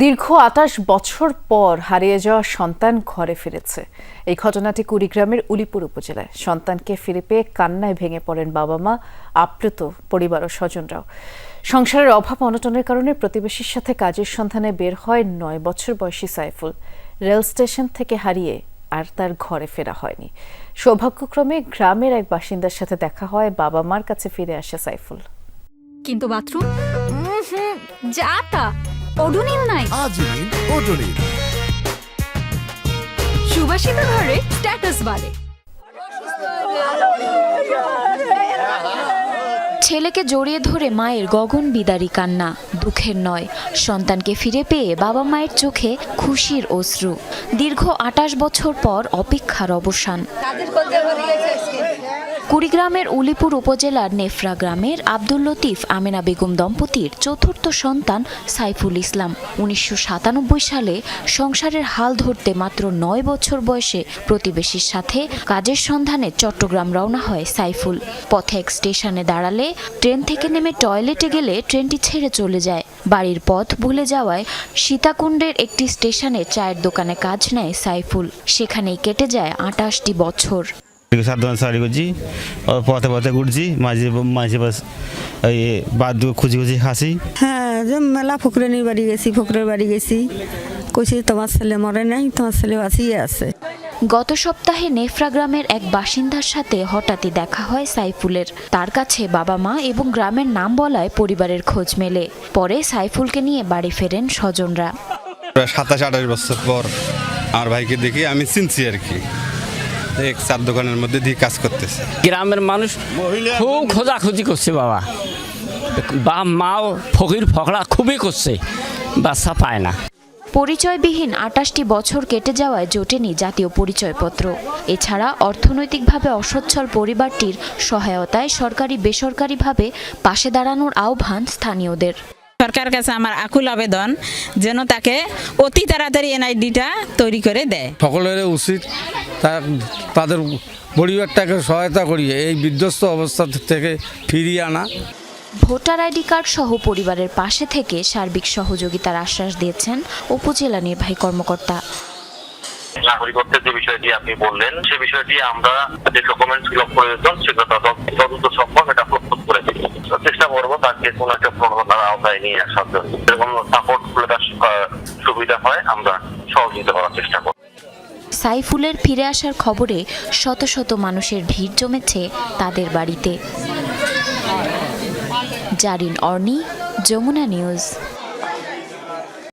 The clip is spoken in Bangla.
দীর্ঘ আটাশ বছর পর হারিয়ে যাওয়া সন্তান ঘরে ফিরেছে। এই ঘটনাটি কুড়িগ্রামের উলিপুর উপজেলায়। সন্তানকে ফিরে পেয়ে কান্নায় ভেঙে পড়েন বাবা মা আপ্লুত পরিবার ও স্বজনরাও। সংসারের অভাব অনটনের কারণে প্রতিবেশীর সাথে কাজের সন্ধানে বের হয় নয় বছর বয়সী সাইফুল। রেল স্টেশন থেকে হারিয়ে আর তার ঘরে ফেরা হয়নি। সৌভাগ্যক্রমে গ্রামের এক বাসিন্দার সাথে দেখা হয় বাবা মার কাছে ফিরে আসে সাইফুল। কিন্তু বাথরুম? যা তা। ওডোনিল নাই। আজই ওডোনিল সুবাসিত ঘরে স্ট্যাটাস বাড়ে। ছেলেকে জড়িয়ে ধরে মায়ের গগন বিদারী কান্না দুঃখের নয়। সন্তানকে ফিরে পেয়ে বাবা মায়ের চোখে খুশির অশ্রু। দীর্ঘ আটাশ বছর পর অপেক্ষার অবসান। কুড়িগ্রামের উলিপুর উপজেলার নেফরা গ্রামের আব্দুল লতিফ আমেনা বেগম দম্পতির চতুর্থ সন্তান সাইফুল ইসলাম। উনিশশো সাতানব্বই সালে সংসারের হাল ধরতে মাত্র নয় বছর বয়সে প্রতিবেশীর সাথে কাজের সন্ধানে চট্টগ্রাম রওনা হয় সাইফুল। পথে এক স্টেশনে দাঁড়ালে ট্রেন থেকে নেমে টয়লেটে গেলে ট্রেনটি ছেড়ে চলে যায়। বাড়ির পথ ভুলে যাওয়ায় সীতাকুণ্ডের একটি স্টেশনে চায়ের দোকানে কাজ নেয় সাইফুল। সেখানেই কেটে যায় আটাশটি বছর। সাত দোকান সারি করছি। আর পথে পথে ঘুরছি মাঝে মাঝে বাস এই বাদ খুঁজি খুঁজি হাসি। হ্যাঁ যে মেলা ফকরানির বাড়ি গেছি ফকরের বাড়ি গেছি। কইছি তোমার ছেলে মরে নাই তোমার ছেলে বাঁচিয়ে আছে। গত সপ্তাহে নেফরা গ্রামের এক বাসিন্দার সাথে হঠাৎই দেখা হয় সাইফুলের। তার কাছে বাবা মা এবং গ্রামের নাম বলায় পরিবারের খোঁজ মেলে। পরে সাইফুলকে নিয়ে বাড়ি ফেরেন স্বজনরা। প্রায় সাতাশ আঠাশ বছর পর আমার ভাইকে দেখি আমি চিনছি আর কি। এক চার দোকানের মধ্যে দিয়ে কাজ করতেছে। গ্রামের মানুষ খুব খোঁজাখুঁজি করছে বাবা। বা মাও ফকির ফকড়া খুবই করছে বাচ্চা পায় না। পরিচয়বিহীন আটাশটি বছর কেটে যাওয়ায় জোটেনি জাতীয় পরিচয়পত্র। এছাড়া অর্থনৈতিকভাবে অসচ্ছল পরিবারটির সহায়তায় সরকারি বেসরকারিভাবে পাশে দাঁড়ানোর আহ্বান স্থানীয়দের। সরকার কাছে আমার আকুল আবেদন যেন তাকে অতি তাড়াতাড়ি এনআইডিটা তৈরি করে দেয়। সকলের উচিত তাদের পরিবারটাকে সহায়তা করিয়ে এই বিধ্বস্ত অবস্থা থেকে ফিরিয়ে আনা। ভোটার আইডি কার্ড সহ পরিবারের পাশে থেকে সার্বিক সহযোগিতার আশ্বাস দিয়েছেন উপজেলা নির্বাহী কর্মকর্তা। নাগরিকত্বের যে বিষয়টি আপনি বললেন সে বিষয়টি আমরা যে ডকুমেন্টসগুলো প্রয়োজন সেগুলো তদন্ত তদন্ত করব কোনো একটা আওতায় নিয়ে আসার জন্য। এরকম সাপোর্ট সুবিধা হয়, আমরা সহযোগিতা করার চেষ্টা করব সাইফুলের ফিরে আসার খবরে শত শত মানুষের ভিড় জমেছে তাদের বাড়িতে। জারিন অর্নি, যমুনা নিউজ।